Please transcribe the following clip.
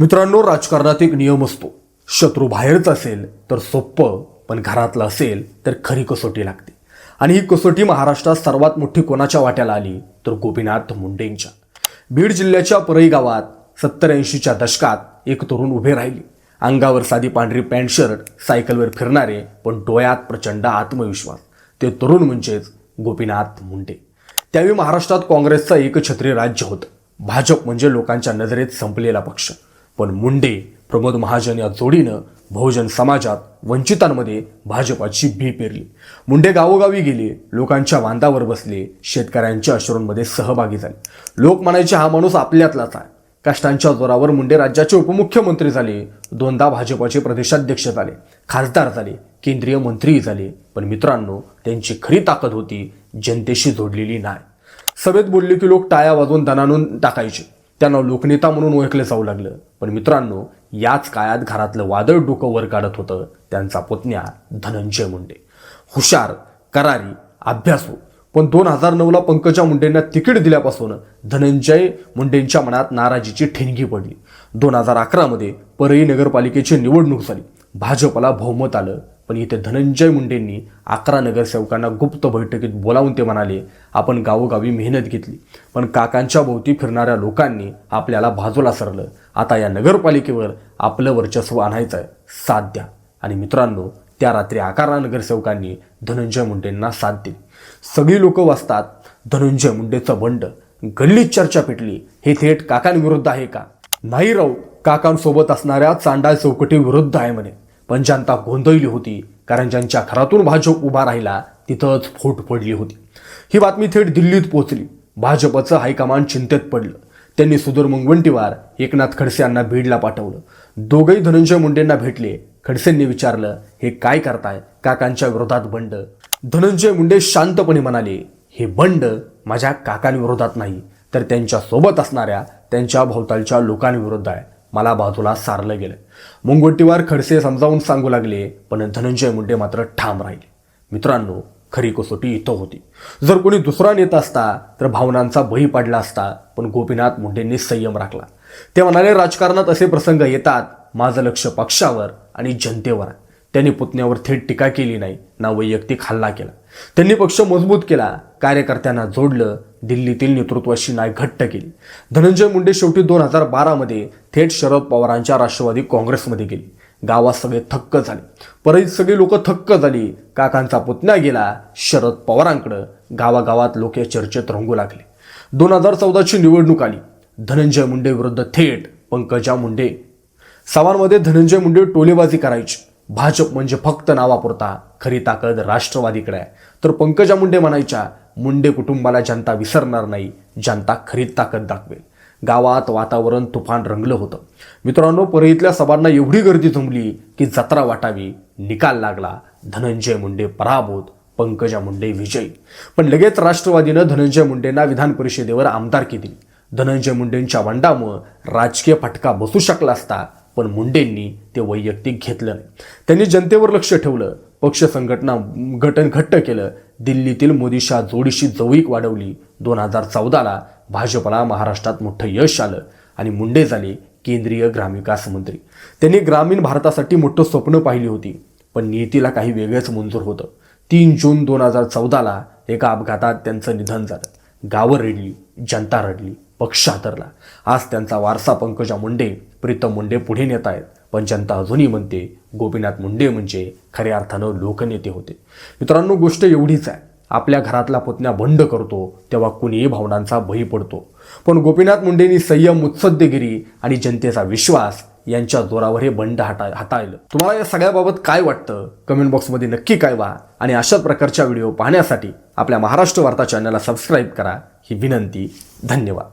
मित्रांनो राजकारणात एक नियम असतो. शत्रू बाहेरच असेल तर सोपं पण घरातलं असेल तर खरी कसोटी लागते. आणि ही कसोटी महाराष्ट्रात सर्वात मोठी कोणाच्या वाट्याला आली? तर गोपीनाथ मुंडेंच्या. बीड जिल्ह्याच्या परई गावात सत्तर ऐंशीच्या दशकात एक तरुण उभे राहिले. अंगावर साधी पांढरी पॅन्ट शर्ट सायकलवर फिरणारे पण डोळ्यात प्रचंड आत्मविश्वास. ते तरुण म्हणजेच गोपीनाथ मुंडे. त्यावेळी महाराष्ट्रात काँग्रेसचं एकछत्री राज्य होतं. भाजप म्हणजे लोकांच्या नजरेत संपलेला पक्ष. पण मुंडे प्रमोद महाजन या जोडीनं बहुजन समाजात वंचितांमध्ये भाजपाची भी पेरली. मुंडे गावोगावी गेले लोकांच्या बांधावर बसले शेतकऱ्यांच्या अश्रूंमध्ये सहभागी झाले. लोक म्हणायचे हा माणूस आपल्यातलाच आहे. कष्टांच्या जोरावर मुंडे राज्याचे उपमुख्यमंत्री झाले दोनदा भाजपाचे प्रदेशाध्यक्ष झाले खासदार झाले केंद्रीय मंत्रीही झाले पण मित्रांनो त्यांची खरी ताकद होती जनतेशी जोडलेली नाही. सभेत बोलले की लोक टाळ्या वाजवून दणानून टाकायचे. त्यांना लोकनेता म्हणून ओळखले जाऊ लागलं. पण मित्रांनो याच काळात घरातलं वादळ डोकं वर काढत होतं त्यांचा पुतण्या धनंजय मुंडे. हुशार करारी अभ्यासू. पण दोन हजार नऊला पंकजा मुंडेंना तिकीट दिल्यापासून धनंजय मुंडेंच्या मनात नाराजीची ठिणगी पडली. दोन हजार अकरामध्ये परळी नगरपालिकेची निवडणूक झाली. भाजपला बहुमत आलं. पण इथे धनंजय मुंडेंनी अकरा नगरसेवकांना गुप्त बैठकीत बोलावून ते म्हणाले आपण गावोगावी मेहनत घेतली पण काकांच्या भोवती फिरणाऱ्या लोकांनी आपल्याला बाजूला सरलं. आता या नगरपालिकेवर आपलं वर्चस्व आणायचं आहे साथ द्या. आणि मित्रांनो त्या रात्री अकरा नगरसेवकांनी धनंजय मुंडेंना साथ दिली. सगळी लोक वाचतात धनंजय मुंडेचं बंड गल्लीत चर्चा पेटली हे थेट काकांविरुद्ध आहे का? नाही राहू काकांसोबत असणाऱ्या चांडाळ चौकटी विरुद्ध आहे म्हणे. पण जनता गोंधळली होती कारण ज्यांच्या घरातून भाजप उभा राहिला तिथंच फूट पडली होती. ही बातमी थेट दिल्लीत पोहोचली. भाजपचं हायकमांड चिंतेत पडलं. त्यांनी सुधीर मुनगंटीवार एकनाथ खडसे यांना बीडला पाठवलं. दोघंही धनंजय मुंडेंना भेटले. खडसेंनी विचारलं हे काय करताय? काकांच्या विरोधात बंड. धनंजय मुंडे शांतपणे म्हणाले हे बंड माझ्या काकांविरोधात नाही तर त्यांच्यासोबत असणाऱ्या त्यांच्या भोवतालच्या लोकांविरुद्ध आहे. मला बाजूला सारलं गेलं. मुंगोटीवार खडसे समजावून सांगू लागले पण धनंजय मुंडे मात्र ठाम राहिले. मित्रांनो खरी कसोटी इथं होती. जर कोणी दुसरा नेता असता तर भावनांचा बळी पडला असता पण गोपीनाथ मुंडेंनी संयम राखला. ते म्हणाले राजकारणात असे प्रसंग येतात माझं लक्ष पक्षावर आणि जनतेवर आहे. त्यांनी पुतण्यावर थेट टीका केली नाही ना वैयक्तिक हल्ला केला. त्यांनी पक्ष मजबूत केला कार्यकर्त्यांना जोडलं दिल्लीतील नेतृत्वाशी नाही घट्ट केली. धनंजय मुंडे शेवटी दोन हजार बारामध्ये थेट शरद पवारांच्या राष्ट्रवादी काँग्रेसमध्ये गेली. गावात सगळे थक्क झाले. परत सगळी लोक थक्क झाली. काकांचा पुतण्या गेला. शरद पवारांकडं गावागावात लोक या चर्चेत रंगू लागले. दोन हजार चौदाची निवडणूक आली. धनंजय मुंडे विरुद्ध थेट पंकजा मुंडे. सवांमध्ये धनंजय मुंडे टोलेबाजी करायची. भाजप म्हणजे फक्त नावापुरता खरी ताकद राष्ट्रवादीकडे आहे. तर पंकजा मुंडे म्हणायच्या मुंडे कुटुंबाला जनता विसरणार नाही जनता खरी ताकद दाखवेल. गावात वातावरण तुफान रंगलं होतं. मित्रांनो परळीतल्या सभांना एवढी गर्दी जमली की जत्रा वाटावी निकाल लागला. धनंजय मुंडे पराभूत पंकजा मुंडे विजयी. पण लगेच राष्ट्रवादीनं धनंजय मुंडेंना विधान परिषदेवर आमदारकी दिली धनंजय मुंडेंच्या वंडामुळं राजकीय फटका बसू शकला असता पण मुंडेंनी ते वैयक्तिक घेतलं नाही. त्यांनी जनतेवर लक्ष ठेवलं. पक्ष संघटना गटन घट्ट केलं. दिल्लीतील मोदीशा जोडीशी जवळीक वाढवली. दोन हजार चौदाला भाजपला महाराष्ट्रात मोठं यश आलं आणि मुंडे झाले केंद्रीय ग्रामविकास मंत्री. त्यांनी ग्रामीण भारतासाठी मोठं स्वप्न पाहिली होती पण नियतीला काही वेगळंच मंजूर होतं. तीन जून दोन हजार चौदाला एका अपघातात त्यांचं निधन झालं. गावं रडली जनता रडली. पक्ष हातरला आज त्यांचा वारसा पंकजा मुंडे प्रीतम मुंडे पुढे नेत आहेत. पण जनता अजूनही म्हणते गोपीनाथ मुंडे म्हणजे खऱ्या अर्थानं लोकनेते होते. मित्रांनो गोष्ट एवढीच आहे. आपल्या घरातला पुतण्या बंड करतो तेव्हा कुणीही भावनांचा बळी पडतो. पण गोपीनाथ मुंडेंनी संयम मुत्सद्देगिरी आणि जनतेचा विश्वास यांच्या जोरावर हे बंड हाता हाताळलं. तुम्हाला या सगळ्याबाबत काय वाटतं? कमेंट बॉक्समध्ये नक्की काय व्हा आणि अशा प्रकारच्या व्हिडिओ पाहण्यासाठी आपल्या महाराष्ट्र वार्ता चॅनलला सबस्क्राईब करा. ही विनंती धन्यवाद.